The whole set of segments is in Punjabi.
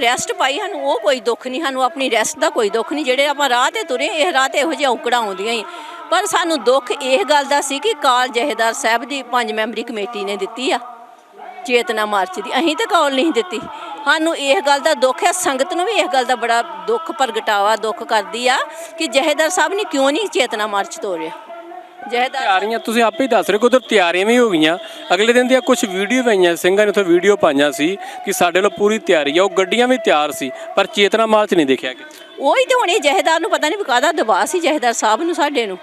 ਰੈਸਟ ਪਾਈ, ਸਾਨੂੰ ਉਹ ਕੋਈ ਦੁੱਖ ਨਹੀਂ, ਸਾਨੂੰ ਆਪਣੀ ਰੈਸਟ ਦਾ ਕੋਈ ਦੁੱਖ ਨਹੀਂ। ਜਿਹੜੇ ਆਪਾਂ ਰਾਹ ਤੇ ਤੁਰੇ, ਇਹ ਰਾਹ ਤੇ ਇਹੋ ਜਿਹੀਆਂ ਔਕੜਾਂ ਆਉਂਦੀਆਂ ਹੀ। ਪਰ ਸਾਨੂੰ ਦੁੱਖ ਇਹ ਗੱਲ ਦਾ ਸੀ ਕਿ ਕਾਲ ਜਹੇਦਾਰ ਸਾਹਿਬ ਦੀ ਪੰਜ ਮੈਂਬਰੀ ਕਮੇਟੀ ਨੇ ਦਿੱਤੀ ਆ, ਚੇਤਨਾ ਮਾਰਚ ਦੀ। ਅਸੀਂ ਤਾਂ ਕਾਲ ਨਹੀਂ ਦਿੱਤੀ। ਸਾਨੂੰ ਇਸ ਗੱਲ ਦਾ ਦੁੱਖ ਹੈ ਸੰਗਤ ਨੂੰ ਵੀ ਇਸ ਗੱਲ ਦਾ ਬੜਾ ਦੁੱਖ ਪ੍ਰਗਟਾਵਾ ਦੁੱਖ ਕਰਦੀ ਆ ਕਿ ਜਹੇਦਾਰ ਸਾਹਿਬ ਨੇ ਕਿਉਂ ਨਹੀਂ ਚੇਤਨਾ ਮਾਰਚ ਤੋਰਿਆ। ਜਹੇਦਾਰ ਤਿਆਰੀਆਂ ਤੁਸੀਂ ਆਪੇ ਹੀ ਦੱਸ ਰਹੇ ਹੋ ਕਿ ਉਧਰ ਤਿਆਰੀਆਂ ਵੀ ਹੋ ਗਈਆਂ। ਅਗਲੇ ਦਿਨ ਦੀਆਂ ਕੁਝ ਵੀਡੀਓ ਪਈਆਂ ਸਿੰਘਾਂ ਨੇ ਉੱਥੇ ਵੀਡੀਓ ਪਾਈਆਂ ਸੀ ਕਿ ਸਾਡੇ ਵੱਲੋਂ ਪੂਰੀ ਤਿਆਰੀ ਆ। ਉਹ ਗੱਡੀਆਂ ਵੀ ਤਿਆਰ ਸੀ ਪਰ ਚੇਤਨਾ ਮਾਰਚ ਨਹੀਂ ਦੇਖਿਆ ਗਿਆ। ਉਹੀ ਤੇ ਹੁਣ ਇਹ ਜਹੇਦਾਰ ਨੂੰ ਪਤਾ ਨਹੀਂ ਕਾਹਦਾ ਦਬਾਅ ਸੀ ਜਹੇਦਾਰ ਸਾਹਿਬ ਨੂੰ ਸਾਡੇ ਨੂੰ।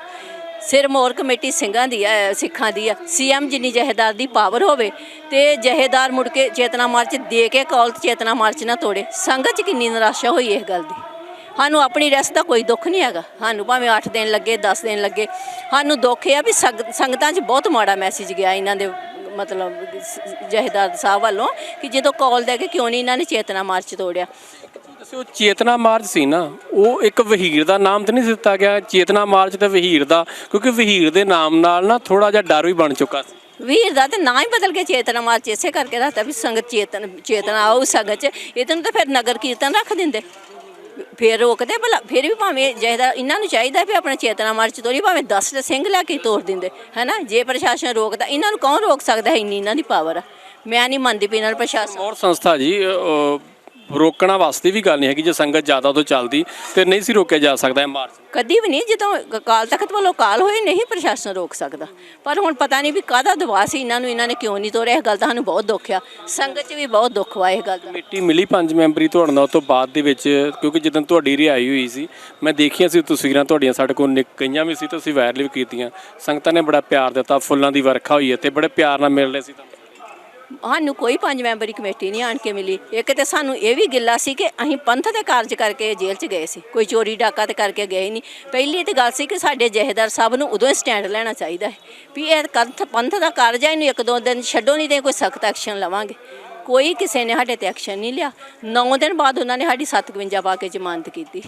ਸਿਰਮੌਰ ਕਮੇਟੀ ਸਿੰਘਾਂ ਦੀ ਆ ਸਿੱਖਾਂ ਦੀ ਆ। ਸੀਐਮ ਜਿੰਨੀ ਜਹੇਦਾਰ ਦੀ ਪਾਵਰ ਹੋਵੇ ਤੇ ਜਹੇਦਾਰ ਮੁੜ ਕੇ ਚੇਤਨਾ ਮਾਰਚ ਦੇ ਕੇ ਕੌਲ ਚੇਤਨਾ ਮਾਰਚ ਨਾ ਤੋੜੇ। ਸੰਗਤ ਚ ਕਿੰਨੀ ਨਿਰਾਸ਼ਾ ਹੋਈ ਇਸ ਗੱਲ ਦੀ। ਸਾਨੂੰ ਆਪਣੀ ਰੈਸਟ ਦਾ ਕੋਈ ਦੁੱਖ ਨਹੀਂ ਹੈਗਾ। ਸਾਨੂੰ ਭਾਵੇਂ 8 ਦਿਨ ਲੱਗੇ 10 ਦਿਨ ਲੱਗੇ। ਸਾਨੂੰ ਦੁੱਖ ਇਹ ਆ ਵੀ ਸੰਗ- ਸੰਗਤਾਂ 'ਚ ਬਹੁਤ ਮਾੜਾ ਮੈਸੇਜ ਗਿਆ ਇਹਨਾਂ ਦੇ ਮਤਲਬ ਸ- ਸਾਹਿਬ ਵੱਲੋਂ ਕਿ ਜਦੋਂ ਕਾਲ ਦੇ ਕੇ ਕਿਉਂ ਨਹੀਂ ਇਹਨਾਂ ਨੇ ਚੇਤਨਾ ਮਾਰਚ ਤੋੜਿਆ। ਦੱਸਿਓ ਚੇਤਨਾ ਮਾਰਚ ਸੀ ਨਾ ਉਹ ਇੱਕ ਵਹੀਰ ਦਾ ਨਾਮ ਤੇ ਨਹੀਂ ਦਿੱਤਾ ਗਿਆ। ਚੇਤਨਾ ਮਾਰਚ ਤੇ ਵਹੀਰ ਦਾ ਕਿਉਂਕਿ ਵਹੀਰ ਦੇ ਨਾਮ ਨਾਲ ਨਾ ਥੋੜਾ ਜਿਹਾ ਡਰ ਵੀ ਬਣ ਚੁੱਕਾ ਸੀ। ਵੀਰ ਦਾ ਤੇ ਨਾਂ ਹੀ ਬਦਲ ਕੇ ਚੇਤਨਾ ਮਾਰਚ ਇਸੇ ਕਰਕੇ ਰੱਖਤਾ ਵੀ ਸੰਗਤ ਚੇਤਨ ਚੇਤਨਾ ਆਉ ਸੰਗਤ ਚ। ਇਹਨੂੰ ਤਾਂ ਫਿਰ ਨਗਰ ਕੀਰਤਨ ਰੱਖ ਦਿੰਦੇ। ਫਿਰ ਰੋਕਦੇ ਭਲਾ ਫਿਰ ਵੀ ਭਾਵੇਂ ਜਿਹਦਾ ਇਹਨਾਂ ਨੂੰ ਚਾਹੀਦਾ ਵੀ ਆਪਣਾ ਚੇਤਨਾ ਮਾਰਚ ਤੋਰੀ, ਭਾਵੇਂ 10 ਸਿੰਘ ਲੈ ਕੇ ਤੋਰ ਦਿੰਦੇ, ਹੈਨਾ? ਜੇ ਪ੍ਰਸ਼ਾਸਨ ਰੋਕਦਾ, ਇਹਨਾਂ ਨੂੰ ਕੌਣ ਰੋਕ ਸਕਦਾ ਹੈ? ਇੰਨੀ ਇਹਨਾਂ ਦੀ ਪਾਵਰ ਆ। ਮੈਂ ਨਹੀਂ ਮੰਨਦੀ ਵੀ ਇਹਨਾਂ ਨੂੰ ਪ੍ਰਸ਼ਾਸਨ ਹੋਰ ਸੰਸਥਾ ਜੀ ਰੋਕਣਾ ਵਾਸਤੇ ਵੀ ਗੱਲ ਨਹੀਂ ਹੈਗੀ ਜੇ ਸੰਗਤ ਜ਼ਿਆਦਾ ਤੋਂ ਚੱਲਦੀ ਤੇ ਨਹੀਂ ਸੀ ਰੋਕਿਆ ਜਾ ਸਕਦਾ ਇਹ ਮਾਰਚ ਕਦੀ ਵੀ ਨਹੀਂ ਜਦੋਂ ਅਕਾਲ ਤਖਤ ਵੱਲੋਂ ਕਾਲ ਹੋਈ ਨਹੀਂ ਪ੍ਰਸ਼ਾਸਨ ਰੋਕ ਸਕਦਾ। ਪਰ ਹੁਣ ਪਤਾ ਨਹੀਂ ਵੀ ਕਾਹਦਾ ਦਬਾਅ ਸੀ ਇਹਨਾਂ ਨੂੰ ਇਹਨਾਂ ਨੇ ਕਿਉਂ ਨਹੀਂ ਤੋੜਿਆ ਇਹ ਗੱਲ ਦਾ ਸਾਨੂੰ ਬਹੁਤ ਦੁੱਖ ਆ। ਸੰਗਤ 'ਚ ਵੀ ਬਹੁਤ ਦੁੱਖ ਵਾ ਇਹ ਗੱਲ ਦਾ। ਕਮੇਟੀ ਮਿਲੀ ਪੰਜ ਮੈਂਬਰੀ ਤੁਹਾਡੇ ਨਾਲ ਤੋਂ ਬਾਅਦ ਦੇ ਵਿੱਚ ਕਿਉਂਕਿ ਜਦੋਂ ਤੁਹਾਡੀ ਰਿਹਾਈ ਹੋਈ ਸੀ ਮੈਂ ਦੇਖੀਆਂ ਸੀ ਤਸਵੀਰਾਂ ਤੁਹਾਡੀਆਂ ਸਾਡੇ ਕੋਲ ਨਿਕ ਗਈਆਂ ਵੀ ਸੀ ਤੁਸੀਂ ਵਾਇਰਲ ਵੀ ਕੀਤੀਆਂ। ਸੰਗਤਾਂ ਨੇ ਬੜਾ ਪਿਆਰ ਦਿੱਤਾ ਫੁੱਲਾਂ ਦੀ ਵਰਖਾ ਹੋਈ ਹੈ ਤੇ ਬੜੇ ਪਿਆਰ ਨਾਲ ਮਿਲ ਰਹੇ ਸੀ ਤੁਹਾਨੂੰ। ਸਾਨੂੰ ਕੋਈ ਪੰਜ ਮੈਂਬਰੀ ਕਮੇਟੀ ਨਹੀਂ ਆਣ ਕੇ ਮਿਲੀ। ਇੱਕ ਤੇ ਸਾਨੂੰ ਇਹ ਵੀ ਗਿੱਲਾ ਸੀ ਕਿ ਅਸੀਂ ਪੰਥ ਦੇ ਕਾਰਜ ਕਰਕੇ ਜੇਲ੍ਹ 'ਚ ਗਏ ਸੀ। ਕੋਈ ਚੋਰੀ ਡਾਕਾ ਤੇ ਕਰਕੇ ਗਏ ਨਹੀਂ। ਪਹਿਲੀ ਤੇ ਗੱਲ ਸੀ ਕਿ ਸਾਡੇ ਜਹੇਦਾਰ ਸਾਹਿਬ ਨੂੰ ਉਦੋਂ ਹੀ ਸਟੈਂਡ ਲੈਣਾ ਚਾਹੀਦਾ ਹੈ ਵੀ ਇਹ ਕੰਥ ਪੰਥ ਦਾ ਕਾਰਜ ਹੈ, ਇਹਨੂੰ ਇੱਕ ਦੋ ਦਿਨ ਛੱਡੋ ਨਹੀਂ ਤੇ ਕੋਈ ਸਖਤ ਐਕਸ਼ਨ ਲਵਾਂਗੇ। ਕੋਈ ਕਿਸੇ ਨੇ ਸਾਡੇ ਤੇ ਐਕਸ਼ਨ ਨਹੀਂ ਲਿਆ। 9 ਦਿਨ ਬਾਅਦ ਉਹਨਾਂ ਨੇ ਸਾਡੀ 752 ਪਾ ਕੇ ਜ਼ਮਾਨਤ ਕੀਤੀ।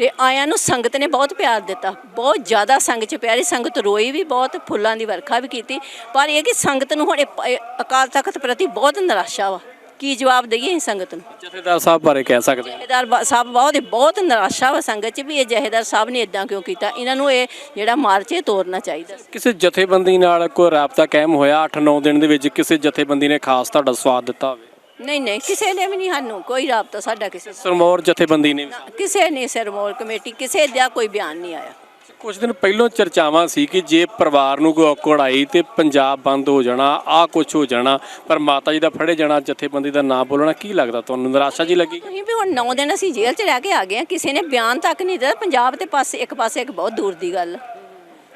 ਤੇ ਆਇਆਂ ਨੂੰ ਸੰਗਤ ਨੇ ਬਹੁਤ ਪਿਆਰ ਦਿੱਤਾ। ਬਹੁਤ ਜ਼ਿਆਦਾ ਸੰਗਤ ਚ ਪਿਆਰੀ ਸੰਗਤ ਰੋਈ ਵੀ ਬਹੁਤ ਫੁੱਲਾਂ ਦੀ ਵਰਖਾ ਵੀ ਕੀਤੀ। ਪਰ ਇਹ ਕਿ ਸੰਗਤ ਨੂੰ ਹੁਣ ਇਹ ਪ- ਇਹ ਅਕਾਲ ਤਖਤ ਪ੍ਰਤੀ ਬਹੁਤ ਨਿਰਾਸ਼ਾ ਵਾ। ਕੀ ਜਵਾਬ ਦਈਏ ਅਸੀਂ ਸੰਗਤ ਨੂੰ? ਜਥੇਦਾਰ ਸਾਹਿਬ ਬਾਰੇ ਕਹਿ ਸਕਦੇ ਹਾਂ ਜਹੇਦਾਰ ਬਾ- ਸਾਹਿਬ ਬਹੁਤ ਬਹੁਤ ਨਿਰਾਸ਼ਾ ਵਾ ਸੰਗਤ ਚ ਵੀ ਇਹ ਜਹੇਦਾਰ ਸਾਹਿਬ ਨੇ ਇਦਾਂ ਕਿਉਂ ਕੀਤਾ? ਇਹਨਾਂ ਨੂੰ ਇਹ ਜਿਹੜਾ ਮਾਰਚ ਇਹ ਤੋੜਨਾ ਚਾਹੀਦਾ। ਸੀ। ਕਿਸੇ ਜਥੇਬੰਦੀ ਨਾਲ ਕੋਈ ਰਾਬਤਾ ਕਾਇਮ ਹੋਇਆ 8-9 ਦਿਨ ਦੇ ਵਿੱਚ? ਕਿਸੇ ਜਥੇਬੰਦੀ ਨੇ ਖਾਸ ਤੁਹਾਡਾ ਸਵਾਦ ਦਿੱਤਾ ਹੋਵੇ? ਨਹੀਂ ਨਹੀਂ ਕਿਸੇ ਨੇ ਵੀ ਨਹੀਂ ਸਾਨੂੰ ਕੋਈ ਰਾਬਤਾ ਸਾਡਾ ਕਿਸੇ ਸਰਮੌਰ ਜਥੇਬੰਦੀ ਨੇ। ਕਿਸੇ ਨੇ ਸਿਰਮੌਰ ਕਮੇਟੀ ਕਿਸੇ ਦਾ ਕੋਈ ਬਿਆਨ ਨਹੀਂ ਆਇਆ। ਕੁਝ ਦਿਨ ਪਹਿਲਾਂ ਚਰਚਾਵਾਂ ਸੀ ਕਿ ਜੇ ਪਰਿਵਾਰ ਨੂੰ ਕੋਈ ਔਕੜ ਆਈ ਤੇ ਪੰਜਾਬ ਬੰਦ ਹੋ ਜਾਣਾ ਆ ਕੁਝ ਹੋ ਜਾਣਾ ਪਰ ਮਾਤਾ ਜੀ ਦਾ ਫੜੇ ਜਾਣਾ ਜਥੇਬੰਦੀ ਦਾ ਨਾਂ ਬੋਲਣਾ ਕੀ ਲੱਗਦਾ ਤੁਹਾਨੂੰ? ਨਿਰਾਸ਼ਾ ਜੀ ਲੱਗੀ? ਅਸੀਂ ਵੀ ਹੁਣ 9 ਦਿਨ ਅਸੀਂ ਜੇਲ੍ਹ 'ਚ ਰਹਿ ਕੇ ਆ ਗਏ ਹਾਂ ਕਿਸੇ ਨੇ ਬਿਆਨ ਤੱਕ ਨਹੀਂ ਦਿੱਤਾ। ਪੰਜਾਬ ਤੇ ਪਾਸੇ ਇੱਕ ਪਾਸੇ ਇੱਕ ਬਹੁਤ ਦੂਰ ਦੀ ਗੱਲ।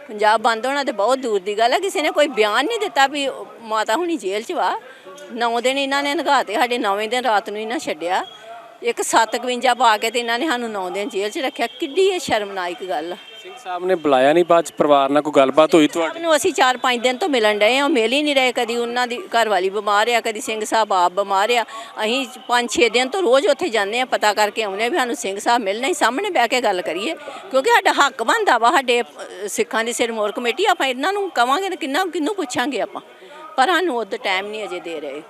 ਪੰਜਾਬ ਬੰਦ ਹੋਣਾ ਤੇ ਬਹੁਤ ਦੂਰ ਦੀ ਗੱਲ ਹੈ ਕਿਸੇ ਨੇ ਕੋਈ ਬਿਆਨ ਨਹੀਂ ਦਿੱਤਾ ਵੀ ਮਾਤਾ ਹੁਣੀ ਜੇਲ੍ਹ 'ਚ ਵਾ। 9 ਦਿਨ ਇਹਨਾਂ ਨੇ ਨਗਾਤੇ ਸਾਡੇ 9ਵੇਂ ਦਿਨ ਰਾਤ ਨੂੰ ਇਹਨਾਂ ਛੱਡਿਆ। ਇੱਕ 751 ਪਾ ਕੇ ਤੇ ਇਹਨਾਂ ਨੇ ਸਾਨੂੰ 9 ਦਿਨ ਜੇਲ੍ਹ 'ਚ ਰੱਖਿਆ। ਕਿੱਡੀ ਇਹ ਸ਼ਰਮਨਾਇਕ ਗੱਲ। ਆ। ਸਿੰਘ ਸਾਹਿਬ ਨੇ ਬੁਲਾਇਆ ਨਹੀਂ ਬਾਅਦ ਚ ਪਰਿਵਾਰ ਨਾਲ ਕੋਈ ਗੱਲਬਾਤ ਹੋਈ ਤੁਹਾਡੀ? ਨੂੰ ਅਸੀਂ 4-5 ਦਿਨ ਤੋਂ ਮਿਲਣ ਡਏ ਹਾਂ। ਉਹ ਮਿਲ ਹੀ ਨਹੀਂ ਰਹੇ। ਕਦੀ ਉਹਨਾਂ ਦੀ ਘਰ ਵਾਲੀ ਬਿਮਾਰ ਆ ਕਦੀ ਸਿੰਘ ਸਾਹਿਬ ਆਪ ਬਿਮਾਰ ਆ। ਅਸੀਂ 5-6 ਦਿਨ ਤੋਂ ਰੋਜ਼ ਉੱਥੇ ਜਾਂਦੇ ਆ ਪਤਾ ਕਰਕੇ ਆਉਂਦੇ ਆ ਵੀ ਸਾਨੂੰ ਸਿੰਘ ਸਾਹਿਬ ਮਿਲਣਾ ਹੀ। ਸਾਹਮਣੇ ਬਹਿ ਕੇ ਗੱਲ ਕਰੀਏ। ਕਿਉਂਕਿ ਸਾਡਾ ਹੱਕ ਬਣਦਾ ਵਾ। ਸਾਡੇ ਸਿੱਖਾਂ ਦੀ ਸਿਰਮੌਰ ਕਮੇਟੀ ਆਪਾਂ ਇਹਨਾਂ ਨੂੰ ਕਵਾਂਗੇ ਤਾਂ ਕਿੰਨਾ ਕਿੰਨੂੰ ਪੁੱਛਾਂਗੇ ਆਪਾਂ? ਪਰ ਸਾਨੂੰ ਉਦੋਂ ਟਾਈਮ ਨਹੀਂ ਅਜੇ ਦੇ ਰਹੇ।